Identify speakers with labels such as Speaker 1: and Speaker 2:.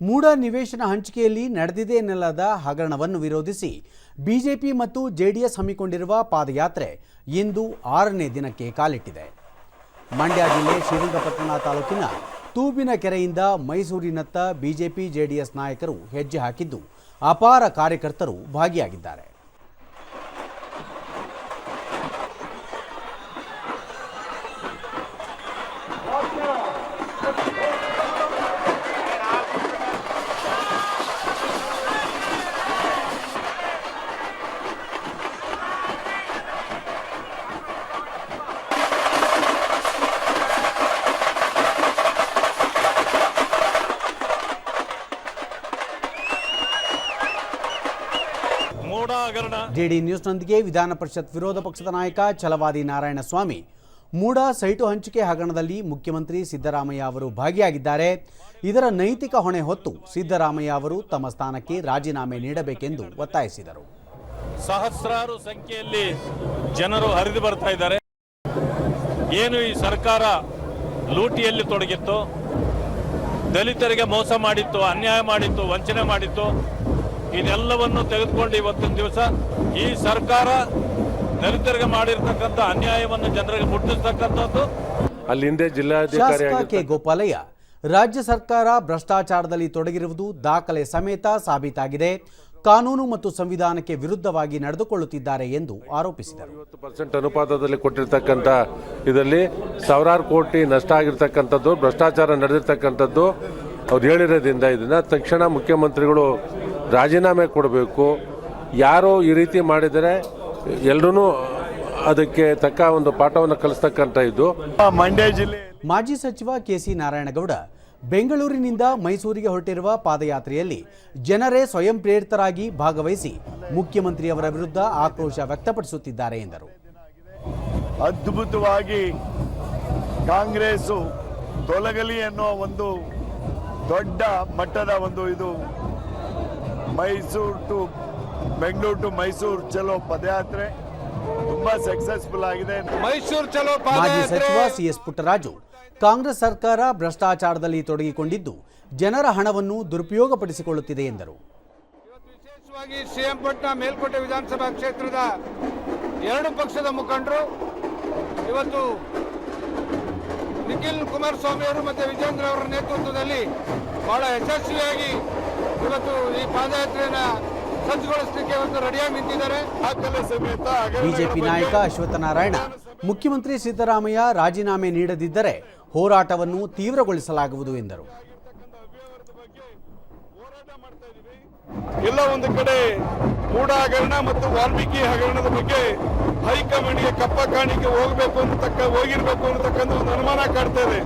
Speaker 1: ಮೂಢ ನಿವೇಶನ ಹಂಚಿಕೆಯಲ್ಲಿ ನಡೆದಿದೆ ಎನ್ನಲಾದ ಹಗರಣವನ್ನು ವಿರೋಧಿಸಿ ಬಿಜೆಪಿ ಮತ್ತು ಜೆಡಿಎಸ್ ಹಮ್ಮಿಕೊಂಡಿರುವ ಪಾದಯಾತ್ರೆ ಇಂದು ಆರನೇ ದಿನಕ್ಕೆ ಕಾಲಿಟ್ಟಿದೆ. ಮಂಡ್ಯ ಜಿಲ್ಲೆ ಶ್ರೀರಂಗಪಟ್ಟಣ ತಾಲೂಕಿನ ತೂಬಿನ ಕೆರೆಯಿಂದ ಮೈಸೂರಿನತ್ತ ಬಿಜೆಪಿ, ಜೆಡಿಎಸ್ ನಾಯಕರು ಹೆಜ್ಜೆ ಹಾಕಿದ್ದು ಅಪಾರ ಕಾರ್ಯಕರ್ತರು ಭಾಗಿಯಾಗಿದ್ದಾರೆ. ಡಿಡಿ ನ್ಯೂಸ್ನೊಂದಿಗೆ ವಿಧಾನ ಪರಿಷತ್ ವಿರೋಧ ಪಕ್ಷದ ನಾಯಕ ಛಲವಾದಿ ನಾರಾಯಣಸ್ವಾಮಿ. ಮೂಡ ಸೈಟು ಹಂಚಿಕೆ ಹಗರಣದಲ್ಲಿ ಮುಖ್ಯಮಂತ್ರಿ ಸಿದ್ದರಾಮಯ್ಯ ಅವರು ಭಾಗಿಯಾಗಿದ್ದಾರೆ. ಇದರ ನೈತಿಕ ಹೊಣೆ ಹೊತ್ತು ಸಿದ್ದರಾಮಯ್ಯ ಅವರು ತಮ್ಮ ಸ್ಥಾನಕ್ಕೆ ರಾಜೀನಾಮೆ ನೀಡಬೇಕೆಂದು ಒತ್ತಾಯಿಸಿದರು.
Speaker 2: ಸಹಸ್ರಾರು ಸಂಖ್ಯೆಯಲ್ಲಿ ಜನರು ಹರಿದು ಬರ್ತಾ ಇದ್ದಾರೆ. ಏನು ಈ ಸರ್ಕಾರ ಲೂಟಿಯಲ್ಲಿ ತೊಡಗಿತ್ತು? ದಲಿತರಿಗೆ ಮೋಸ ಮಾಡಿತ್ತು ಅನ್ಯಾಯ ಮಾಡಿತ್ತು ವಂಚನೆ ಮಾಡಿತ್ತು? ಇದೆಲ್ಲವನ್ನು ತೆಗೆದುಕೊಂಡು ಇವತ್ತಿನ ದಿವಸ ಈ ಸರ್ಕಾರ ದಲಿತರಿಗೆ ಮಾಡಿರ್ತಕ್ಕಂಥ ಅನ್ಯಾಯವನ್ನು ಜನರಿಗೆ ಮುಟ್ಟಿಸ್ತಕ್ಕಂಥದ್ದು.
Speaker 3: ಅಲ್ಲಿಂದ ಜಿಲ್ಲಾಧಿಕಾರಿ
Speaker 1: ಶಾಸಕ ಕೆ ಗೋಪಾಲಯ್ಯ ರಾಜ್ಯ ಸರ್ಕಾರ ಭ್ರಷ್ಟಾಚಾರದಲ್ಲಿ ತೊಡಗಿರುವುದು ದಾಖಲೆ ಸಮೇತ ಸಾಬೀತಾಗಿದೆ. ಕಾನೂನು ಮತ್ತು ಸಂವಿಧಾನಕ್ಕೆ ವಿರುದ್ಧವಾಗಿ ನಡೆದುಕೊಳ್ಳುತ್ತಿದ್ದಾರೆ ಎಂದು ಆರೋಪಿಸಿದರು.
Speaker 3: ಐವತ್ತು ಪರ್ಸೆಂಟ್ ಅನುಪಾತದಲ್ಲಿ ಕೊಟ್ಟಿರ್ತಕ್ಕಂಥ ಇದರಲ್ಲಿ ಸಾವಿರಾರು ಕೋಟಿ ನಷ್ಟ ಆಗಿರ್ತಕ್ಕಂಥದ್ದು ಭ್ರಷ್ಟಾಚಾರ ನಡೆದಿರ್ತಕ್ಕಂಥದ್ದು. ಅವ್ರು ಹೇಳಿರೋದ್ರಿಂದ ಇದನ್ನ ತಕ್ಷಣ ಮುಖ್ಯಮಂತ್ರಿಗಳು ರಾಜೀನಾಮೆ ಕೊಡಬೇಕು. ಯಾರೋ ಈ ರೀತಿ ಮಾಡಿದರೆ ಎಲ್ಲರೂ ಅದಕ್ಕೆ ತಕ್ಕ ಒಂದು ಪಾಠವನ್ನು ಕಲಿಸ್ತಕ್ಕಂಥ ಇದು.
Speaker 2: ಮಂಡ್ಯ ಜಿಲ್ಲೆ
Speaker 1: ಮಾಜಿ ಸಚಿವ ಕೆಸಿ ನಾರಾಯಣಗೌಡ ಬೆಂಗಳೂರಿನಿಂದ ಮೈಸೂರಿಗೆ ಹೊರಟಿರುವ ಪಾದಯಾತ್ರೆಯಲ್ಲಿ ಜನರೇ ಸ್ವಯಂ ಪ್ರೇರಿತರಾಗಿ ಭಾಗವಹಿಸಿ ಮುಖ್ಯಮಂತ್ರಿಯವರ ವಿರುದ್ಧ ಆಕ್ರೋಶ ವ್ಯಕ್ತಪಡಿಸುತ್ತಿದ್ದಾರೆ ಎಂದರು.
Speaker 4: ಅದ್ಭುತವಾಗಿ ಕಾಂಗ್ರೆಸ್ ತೊಲಗಲಿ ಅನ್ನೋ ಒಂದು ದೊಡ್ಡ ಮಟ್ಟದ ಒಂದು ಇದು ಮೈಸೂರು ಟು ಬೆಂಗಳೂರು ಟು ಮೈಸೂರು ಚಲೋ ಪದಯಾತ್ರೆ. ತುಂಬಾ ಸಕ್ಸಸ್ಫುಲ್ ಆಗಿದೆ.
Speaker 2: ಮೈಸೂರು ಚಲೋ
Speaker 1: ಮಾಜಿ ಸಚಿವ ಸಿಎಸ್ ಪುಟ್ಟರಾಜು ಕಾಂಗ್ರೆಸ್ ಸರ್ಕಾರ ಭ್ರಷ್ಟಾಚಾರದಲ್ಲಿ ತೊಡಗಿಕೊಂಡಿದ್ದು ಜನರ ಹಣವನ್ನು ದುರುಪಯೋಗಪಡಿಸಿಕೊಳ್ಳುತ್ತಿದೆ ಎಂದರು.
Speaker 5: ವಿಶೇಷವಾಗಿ ಸಿಎಂ ಪಟ್ನ ಮೇಲ್ಕೋಟೆ ವಿಧಾನಸಭಾ ಕ್ಷೇತ್ರದ ಎರಡು ಪಕ್ಷದ ಮುಖಂಡರು ಇವತ್ತು ನಿಖಿಲ್ ಕುಮಾರಸ್ವಾಮಿ ಅವರು ಮತ್ತು ವಿಜೇಂದ್ರ ಅವರ ನೇತೃತ್ವದಲ್ಲಿ ಬಹಳ ಯಶಸ್ವಿಯಾಗಿ ಇವತ್ತು ಈ ಪಾದಯಾತ್ರೆಯನ್ನ ಸಜ್ಜುಗೊಳಿಸಲಿಕ್ಕೆ ಇವತ್ತು ರೆಡಿಯಾಗಿ ನಿಂತಿದ್ದಾರೆ.
Speaker 4: ಸಮೇತ
Speaker 1: ಬಿಜೆಪಿ
Speaker 4: ನಾಯಕ
Speaker 1: ನಾಯಕ ಅಶ್ವತ್ಥನಾರಾಯಣ ಮುಖ್ಯಮಂತ್ರಿ ಸಿದ್ದರಾಮಯ್ಯ ರಾಜೀನಾಮೆ ನೀಡದಿದ್ದರೆ ಹೋರಾಟವನ್ನು ತೀವ್ರಗೊಳಿಸಲಾಗುವುದು ಎಂದರು.
Speaker 4: ಎಲ್ಲ ಒಂದು ಕಡೆ ಮೂಢ ಹಗರಣ ಮತ್ತು ವಾಲ್ಮೀಕಿ ಹಗರಣದ ಬಗ್ಗೆ ಹೈಕಮಾಂಡ್ಗೆ ಕಪ್ಪ ಕಾಣಿಕೆ ಹೋಗಬೇಕು ಅನ್ನತಕ್ಕ ಹೋಗಿರ್ಬೇಕು ಅನ್ನತಕ್ಕಂಥ ಒಂದು ಅನುಮಾನ ಕಾಡ್ತಾ ಇದೆ.